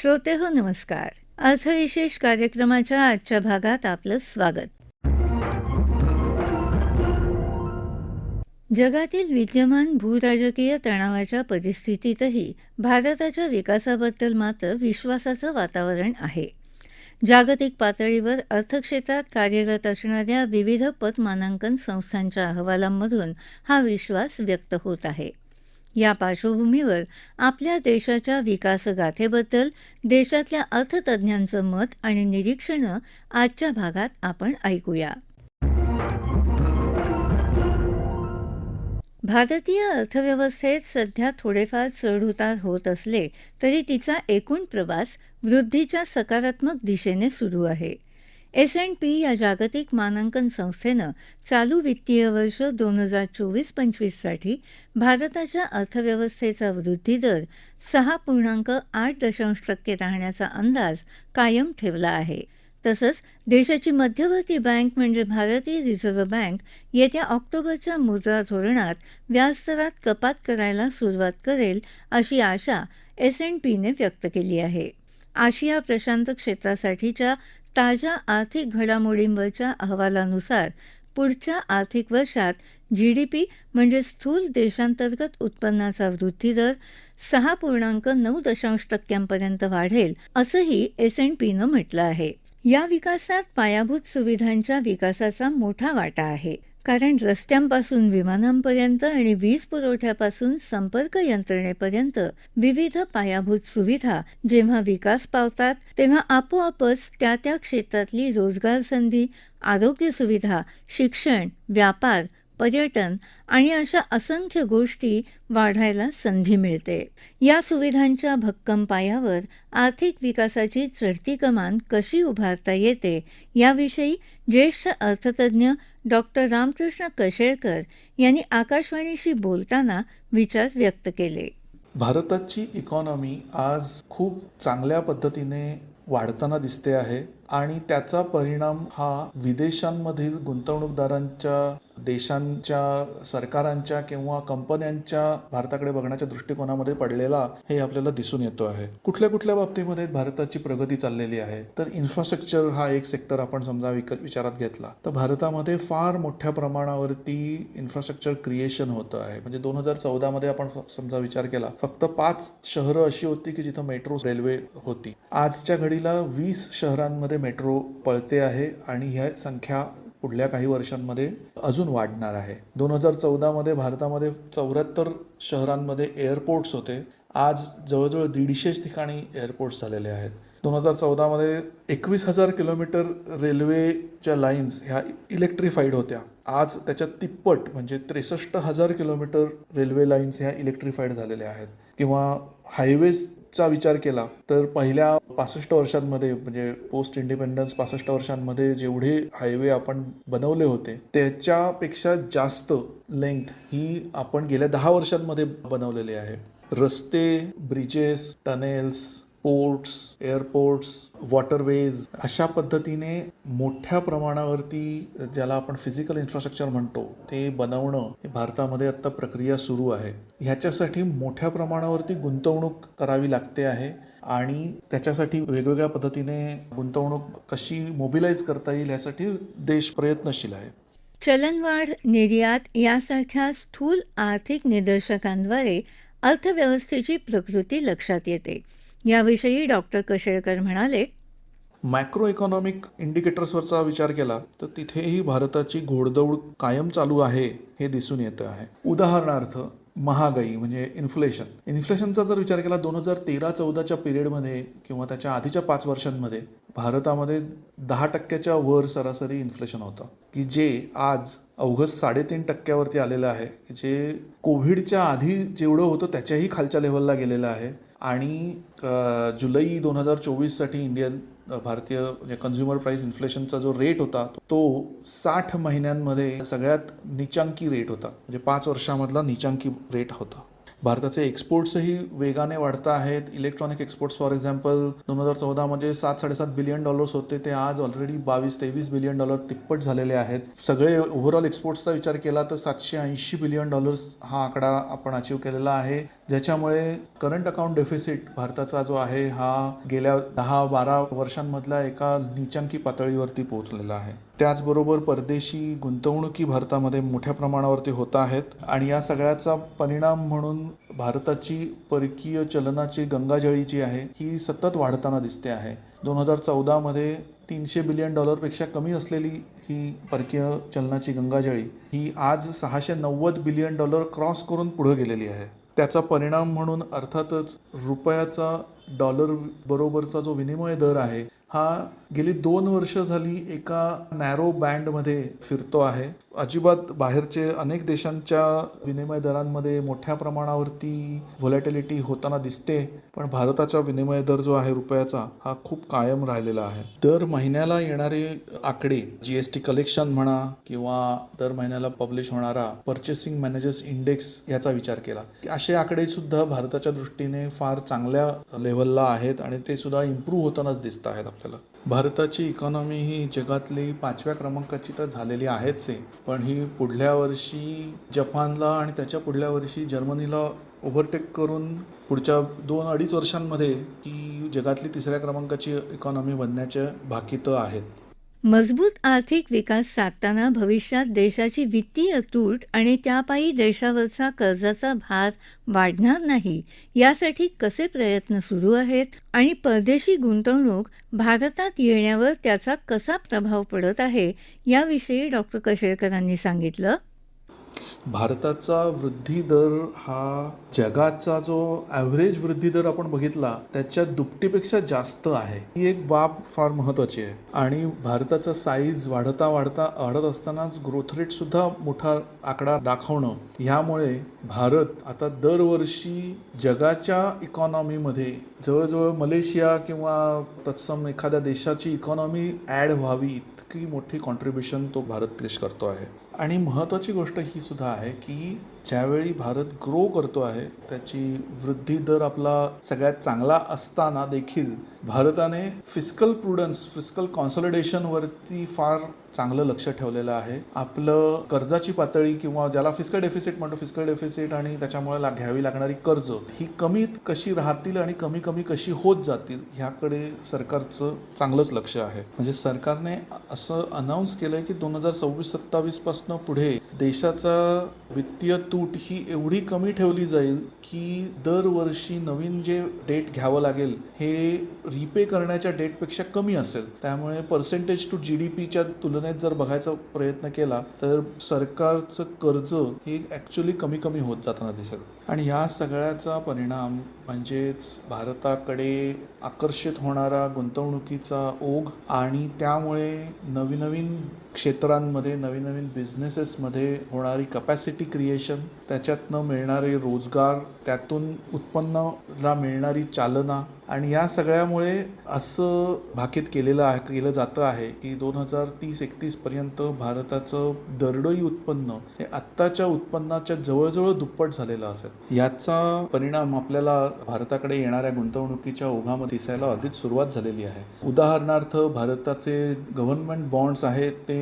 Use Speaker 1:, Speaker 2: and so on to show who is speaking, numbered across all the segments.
Speaker 1: श्रोते हो नमस्कार. अर्थविशेष कार्यक्रमाच्या आजच्या भागात आपलं स्वागत. जगातील विद्यमान भूराजकीय तणावाच्या परिस्थितीतही भारताच्या विकासाबद्दल मात्र विश्वासाचं वातावरण आहे. जागतिक पातळीवर अर्थक्षेत्रात कार्यरत असणाऱ्या विविध पतमानांकन संस्थांच्या अहवालांमधून हा विश्वास व्यक्त होत आहे. या पार्श्वभूमीवर आपल्या देशाच्या विकासगाथेबद्दल देशातल्या अर्थतज्ज्ञांचं मत आणि निरीक्षणं आजच्या भागात आपण ऐकूया. भारतीय अर्थव्यवस्थेत सध्या थोडेफार चढउतार होत असले तरी तिचा एकूण प्रवास वृद्धीच्या सकारात्मक दिशेने सुरू आहे. एस एंड पी या जागतिक मानांकन संस्थेनं चालू वित्तीय वर्ष दोन हजार चोवीस पंचवीससाठी भारताच्या अर्थव्यवस्थेचा वृद्धी दर सहा पूर्णांक आठ दशांश टक्के राहण्याचा अंदाज कायम ठेवला आहे. तसंच देशाची मध्यवर्ती बँक म्हणजे भारतीय रिझर्व्ह बँक येत्या ऑक्टोबरच्या मुद्रा धोरणात व्याजदरात कपात करायला सुरुवात करेल अशी आशा एस एन पीने व्यक्त केली आहे. आशिया प्रशांत क्षेत्रासाठीच्या ताज्या आर्थिक घडामोडींवरच्या अहवालानुसार पुढच्या आर्थिक वर्षात जी डी पी म्हणजे स्थूल देशांतर्गत उत्पन्नाचा वृद्धिदर सहा पूर्णांक नऊ दशांश टक्क्यांपर्यंत वाढेल असंही एस एन पीनं म्हटलं आहे. या विकासात पायाभूत सुविधांच्या विकासाचा मोठा वाटा आहे. कारण रस्त्यांपासून विमानांपर्यंत आणि वीज पुरवठ्यापासून संपर्क यंत्रणेपर्यंत विविध पायाभूत सुविधा जेव्हा विकास पावतात तेव्हा आपोआपच त्या त्या क्षेत्रातली रोजगार संधी आरोग्य सुविधा शिक्षण व्यापार पर्यटन आणि अशा असंख्य गोष्टी वाढायला संधी मिळते. या सुविधांच्या भक्कम पायावर आर्थिक विकासाची चढती कमान कशी उभारता येते याविषयी ज्येष्ठ अर्थतज्ज्ञ डॉक्टर रामकृष्ण कशेळकर यांनी आकाशवाणीशी बोलताना विचार व्यक्त केले.
Speaker 2: भारताची इकॉनॉमी आज खूप चांगल्या पद्धतीने वाढताना दिसते आहे आणि त्याचा परिणाम हा विदेशांमधील गुंतवणूकदारांच्या देशांच्या सरकारांच्या किंवा कंपन्यांच्या भारताकडे बघण्याच्या दृष्टिकोनामध्ये पडलेला हे आपल्याला दिसून येतो आहे. कुठल्या कुठल्या बाबतीमध्ये भारताची प्रगती चाललेली आहे? तर इन्फ्रास्ट्रक्चर हा एक सेक्टर आपण समजा विक विचारात घेतला. तर भारतामध्ये फार मोठ्या प्रमाणावरती इन्फ्रास्ट्रक्चर क्रिएशन होतं आहे. म्हणजे दोन हजार चौदामध्ये आपण समजा विचार केला फक्त पाच शहरं अशी होती की जिथं मेट्रो रेल्वे होती. आजच्या घडीला वीस शहरांमध्ये मेट्रो पळते आहे आणि ह्या संख्या पुढल्या काही वर्षांमध्ये अजून वाढणार आहे. दोन हजार चौदामध्ये भारतामध्ये चौऱ्याहत्तर शहरांमध्ये एअरपोर्ट्स होते. आज जवळजवळ दीडशेच ठिकाणी एअरपोर्ट्स झालेले आहेत. दोन हजार चौदामध्ये एकवीस हजार किलोमीटर रेल्वेच्या लाईन्स ह्या इलेक्ट्रिफाईड होत्या. आज त्याच्या तिप्पट म्हणजे त्रेसष्ट हजार किलोमीटर रेल्वे लाईन्स ह्या इलेक्ट्रिफाईड झालेल्या आहेत. किंवा हायवेज चा विचार केला तर पहिल्या पासष्ट वर्षांमध्ये म्हणजे पोस्ट इंडिपेंडन्स पासष्ट वर्षांमध्ये जेवढे हायवे आपण बनवले होते त्याच्यापेक्षा जास्त लेंथ ही आपण गेल्या दहा वर्षांमध्ये बनवलेली आहे. रस्ते bridges tunnels ports airports waterways अशा पद्धतीने मोठ्या प्रमाणावरती ज्याला आपण फिजिकल इन्फ्रास्ट्रक्चर म्हणतो ते बनवणं हे भारतामध्ये आत्ता प्रक्रिया सुरू आहे. ह्याच्यासाठी मोठ्या प्रमाणावरती गुंतवणूक करावी लागते आहे आणि त्याच्यासाठी वेगवेगळ्या पद्धतीने गुंतवणूक कशी मोबिलाईज करता येईल यासाठी देश प्रयत्नशील आहे.
Speaker 1: चलनवाढ निर्यात यासारख्या स्थूल आर्थिक निदर्शकांद्वारे अर्थव्यवस्थेची प्रकृती लक्षात येते. याविषयी डॉक्टर कशेळकर म्हणाले
Speaker 2: मॅक्रो इकॉनॉमिक इंडिकेटर्सवरचा विचार केला तर तिथेही भारताची घोडदौड कायम चालू आहे हे दिसून येतं आहे. उदाहरणार्थ महागाई म्हणजे इन्फ्लेशन इन्फ्लेशनचा जर विचार केला दोन हजार तेरा चौदाच्या पिरियडमध्ये किंवा त्याच्या आधीच्या पाच वर्षांमध्ये भारतामध्ये दहा टक्क्याच्या वर सरासरी इन्फ्लेशन होतं. की जे आज अवघं साडेतीन टक्क्यावरती आलेलं आहे जे कोविडच्या आधी जेवढं होतं त्याच्याही खालच्या लेवलला गेलेलं आहे आणि जुलै दोन हजार चोवीससाठी इंडियन भारतीय म्हणजे कन्झ्युमर प्राईस इन्फ्लेशनचा जो रेट होता तो साठ महिन्यांमध्ये सगळ्यात निचांकी रेट होता. म्हणजे पाच वर्षामधला निचांकी रेट होता. भारताचे एक्सपोर्ट्सही वेगाने वाढत आहेत. इलेक्ट्रॉनिक एक्सपोर्ट्स फॉर एक्झाम्पल दोन हजार चौदामध्ये सात साडेसात बिलियन डॉलर्स होते. ते आज ऑलरेडी बावीस तेवीस बिलियन डॉलर तिप्पट झालेले आहेत. सगळे ओव्हरऑल एक्सपोर्ट्सचा विचार केला तर सातशे ऐंशी बिलियन डॉलर्स हा आकडा आपण अचीव केलेला आहे. ज्याच्यामुळे करंट अकाउंट डेफिसिट भारताचा जो आहे हा गेल्या दहा बारा वर्षांमधल्या एका निचांकी पातळीवरती पोहोचलेला आहे. त्याचबरोबर परदेशी गुंतवणुकी भारतामध्ये मोठ्या प्रमाणावरती होत आहेत आणि या सगळ्याचा परिणाम म्हणून भारताची परकीय चलनाची गंगाजळी जी आहे ही सतत वाढताना दिसते आहे. दोन हजार चौदामध्ये तीनशे बिलियन डॉलरपेक्षा कमी असलेली ही परकीय चलनाची गंगाजळी ही आज सहाशे नव्वद बिलियन डॉलर क्रॉस करून पुढे गेलेली आहे. त्याचा परिणाम म्हणून अर्थातच रुपयाचा डॉलर बरोबरचा जो विनिमय दर आहे हा गेली दोन वर्ष झाली एका नॅरो बँडमध्ये फिरतो आहे. अजिबात बाहेरचे अनेक देशांच्या विनिमय दरांमध्ये मोठ्या प्रमाणावरती व्हॉलेटिलिटी होताना दिसते पण भारताचा विनिमय दर जो आहे रुपयाचा हा खूप कायम राहिलेला आहे. दर महिन्याला येणारे आकडे जी एस टी कलेक्शन म्हणा किंवा दर महिन्याला पब्लिश होणारा परचेसिंग मॅनेजर्स इंडेक्स याचा विचार केला. असे आकडे सुद्धा भारताच्या दृष्टीने फार चांगल्या लेवलला आहेत आणि ते सुद्धा इम्प्रूव्ह होतानाच दिसत आहेत आपल्याला. भारताची इकॉनॉमी ही जगातली पाचव्या क्रमांकाची तर झालेली आहेच आहे. पण ही पुढल्या वर्षी जपानला आणि त्याच्या पुढल्या वर्षी जर्मनीला ओव्हरटेक करून पुढच्या दोन अडीच वर्षांमध्ये ही जगातली तिसऱ्या क्रमांकाची इकॉनॉमी बनण्याच्या भाकीतं आहेत.
Speaker 1: मजबूत आर्थिक विकास साधताना भविष्यात देशाची वित्तीय तूट आणि त्यापायी देशावरचा कर्जाचा भार वाढणार नाही यासाठी कसे प्रयत्न सुरू आहेत आणि परदेशी गुंतवणूक भारतात येण्यावर त्याचा कसा प्रभाव पडत आहे याविषयी डॉक्टर कशेळकरांनी सांगितलं.
Speaker 2: भारताचा वृद्धी दर हा जगाचा जो ॲव्हरेज वृद्धी दर आपण बघितला त्याच्या दुपटीपेक्षा जास्त आहे. ही एक बाब फार महत्त्वाची आहे. आणि भारताचा साईज वाढता वाढता वाढत असतानाच ग्रोथ रेट सुद्धा मोठा आकडा दाखवणं ह्यामुळे भारत आता दरवर्षी जगाच्या इकॉनॉमीमध्ये जवळजवळ मलेशिया किंवा तत्सम एखाद्या देशाची इकॉनॉमी ॲड व्हावी इतकी मोठी कॉन्ट्रीब्युशन तो भारत देश करतो आहे. आणि महत्त्वाची गोष्ट ही सुद्धा आहे की ज्यावेळी भारत ग्रो करतो आहे त्याची वृद्धी दर आपला सगळ्यात चांगला असताना देखील भारताने फिजिकल प्रुडन्स फिस्कल कॉन्सॉलिडेशनवरती फार चांगलं लक्ष ठेवलेलं आहे. आपलं कर्जाची पातळी किंवा ज्याला फिस्कल डेफिसिट म्हणतो फिस्कल डेफिसिट आणि त्याच्यामुळे ला घ्यावी लागणारी कर्ज ही कमी कशी राहतील आणि कमी कमी कशी होत जातील ह्याकडे सरकारचं चांगलंच लक्ष आहे. म्हणजे सरकारने असं अनाऊन्स केलंय की दोन हजार सव्वीस सत्तावीसपासून पुढे देशाचा वित्तीय तूट ही एवढी कमी ठेवली जाईल की दरवर्षी नवीन जे डेट घ्यावं लागेल हे रिपे करण्याच्या डेटपेक्षा कमी असेल. त्यामुळे पर्सेंटेज टू जी डी पीच्या तुलनेत जर बघायचा प्रयत्न केला तर सरकारचं कर्ज हे ॲक्च्युली कमी कमी होत जाताना दिसेल. आणि ह्या सगळ्याचा परिणाम म्हणजेच भारताकडे आकर्षित होणारा गुंतवणुकीचा ओघ आणि त्यामुळे नवीन नवीन क्षेत्रांमध्ये नवीन नवीन बिझनेसेसमध्ये होणारी कपॅसिटी क्रिएशन त्याच्यातनं मिळणारे रोजगार त्यातून उत्पन्नाला मिळणारी चालना आणि या सगळ्यामुळे असं भाकीत केलेलं आहे केलं जातं आहे की दोन हजार तीस एकतीसपर्यंत भारताचं दरडोई उत्पन्न हे आत्ताच्या उत्पन्नाच्या जवळजवळ दुप्पट झालेलं असेल. याचा परिणाम आपल्याला भारताकडे येणाऱ्या गुंतवणुकीच्या ओघामध्ये दिसायला आधीच सुरुवात झालेली आहे. उदाहरणार्थ भारताचे गव्हर्नमेंट बॉन्ड्स आहेत ते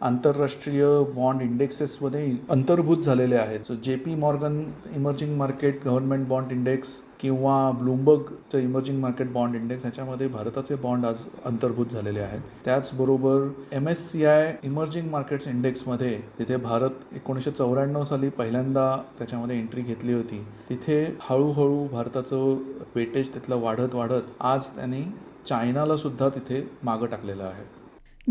Speaker 2: आंतरराष्ट्रीय बॉन्ड इंडेक्सेसमध्ये अंतर्भूत झालेले आहेत. So J P Morgan emerging market government bond index किंवा ब्लूमबर्गचं इमर्जिंग मार्केट बॉन्ड इंडेक्स ह्याच्यामध्ये भारताचे बॉन्ड आज अंतर्भूत झालेले आहेत. त्याचबरोबर M S C I emerging markets इंडेक्समध्ये तिथे भारत एकोणीसशे चौऱ्याण्णव साली पहिल्यांदा त्याच्यामध्ये एंट्री घेतली होती तिथे हळूहळू भारताचं वेटेज तिथलं वाढत वाढत आज त्यांनी चायनाला सुद्धा तिथे मागं टाकलेलं आहे.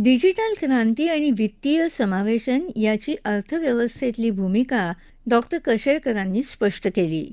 Speaker 1: डिजिटल क्रांती आणि वित्तीय समावेशन याची अर्थव्यवस्थेतली भूमिका डॉक्टर कशेळकरांनी स्पष्ट केली.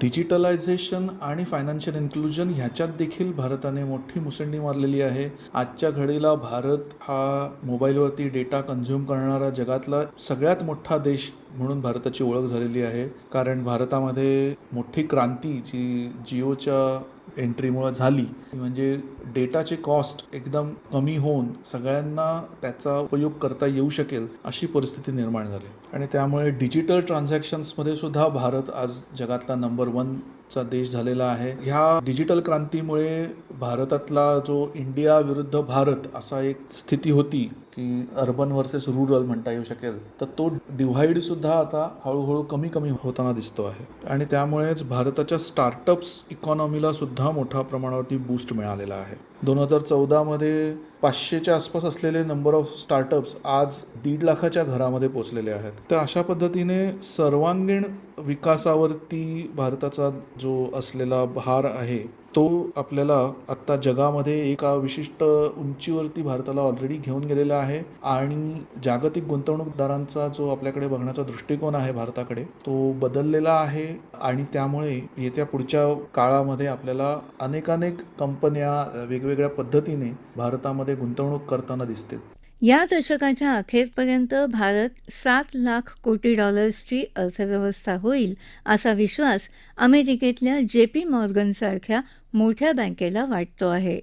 Speaker 2: डिजिटलायझेशन आणि फायनान्शियल इन्क्लुजन ह्याच्यात देखील भारताने मोठी मुसंडी मारलेली आहे. आजच्या घडीला भारत हा मोबाईलवरती डेटा कन्झ्युम करणारा जगातला सगळ्यात मोठा देश म्हणून भारताची ओळख झालेली आहे. कारण भारतामध्ये मोठी क्रांती जी जिओच्या एंट्रीमुळं झाली. म्हणजे डेटाचे कॉस्ट एकदम कमी होऊन सगळ्यांना त्याचा उपयोग करता येऊ शकेल अशी परिस्थिती निर्माण झाली. आणि त्यामुळे डिजिटल ट्रान्झॅक्शन्समध्ये सुद्धा भारत आज जगातला नंबर वनचा देश झालेला आहे. ह्या डिजिटल क्रांतीमुळे भारतातला जो इंडिया विरुद्ध भारत असा एक स्थिती होती की अर्बन वर्सेस रुरल म्हणता येऊ शकेल तर तो डिव्हाइडसुद्धा आता हळूहळू कमी कमी होताना दिसतो आहे. आणि त्यामुळेच भारताच्या स्टार्टअप्स इकॉनॉमीला सुद्धा मोठ्या प्रमाणावरती बूस्ट मिळालेला आहे. दोन हजार चौदामध्ये पाचशेच्या आसपास असलेले नंबर ऑफ स्टार्टअप्स आज दीड लाखाच्या घरामध्ये पोचलेले आहेत. तर अशा पद्धतीने सर्वांगीण विकासावरती भारताचा जो असलेला भार आहे तो आपल्याला आत्ता जगामध्ये एका विशिष्ट उंचीवरती भारताला ऑलरेडी घेऊन गेलेला आहे आणि जागतिक गुंतवणूकदारांचा जो आपल्याकडे बघण्याचा दृष्टिकोन आहे भारताकडे तो बदललेला आहे आणि त्यामुळे येत्या पुढच्या काळामध्ये आपल्याला अनेकानेक कंपन्या वेगवेगळ्या पद्धतीने भारतामध्ये गुंतवणूक करताना दिसतील.
Speaker 1: या दशकाच्या अखेरपर्यंत भारत सात लाख कोटी डॉलर्सची अर्थव्यवस्था होईल असा विश्वास अमेरिकेतल्या जे पी मॉर्गनसारख्या मोठ्या बँकेला वाटतो आहे.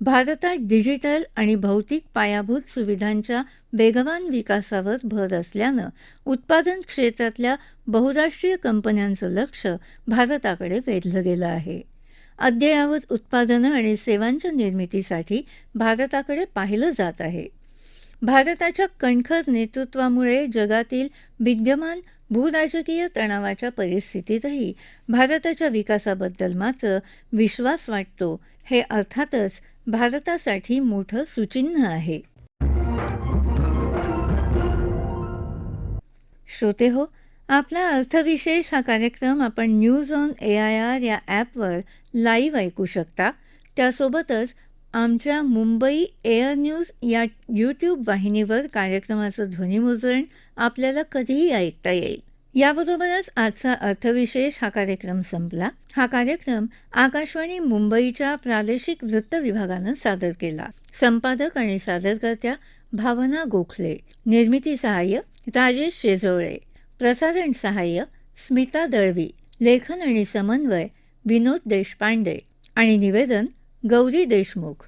Speaker 1: भारतात डिजिटल आणि भौतिक पायाभूत सुविधांच्या वेगवान विकासावर भर असल्यानं उत्पादन क्षेत्रातल्या बहुराष्ट्रीय कंपन्यांचं लक्ष भारताकडे वेधलं गेलं आहे. अद्ययावत उत्पादनं आणि सेवांच्या निर्मितीसाठी भारताकडे पाहिलं जात आहे. भारताच्या कणखर नेतृत्वामुळे जगातील विद्यमान भूराजकीय तणावाच्या परिस्थितीतही भारताच्या विकासाबद्दल मात्र विश्वास वाटतो हे अर्थातच भारतासाठी मोठं सुचिन्ह आहे. श्रोते हो आपला अर्थविशेष हा कार्यक्रम आपण news on A I R या ॲपवर लाईव्ह ऐकू शकता. त्यासोबतच आमच्या मुंबई एअर न्यूज या यूट्यूब वाहिनीवर कार्यक्रमाचं ध्वनिमुद्रण आपल्याला कधीही ऐकता येईल. याबरोबरच आजचा अर्थविशेष हा कार्यक्रम संपला. हा कार्यक्रम आकाशवाणी मुंबईच्या प्रादेशिक वृत्त विभागानं सादर केला. संपादक आणि सादरकर्त्या भावना गोखले. निर्मिती सहाय्य राजेश शेजवळे. प्रसारण सहाय्य स्मिता दळवी. लेखन आणि समन्वय विनोद देशपांडे. आणि निवेदन गौरी देशमुख.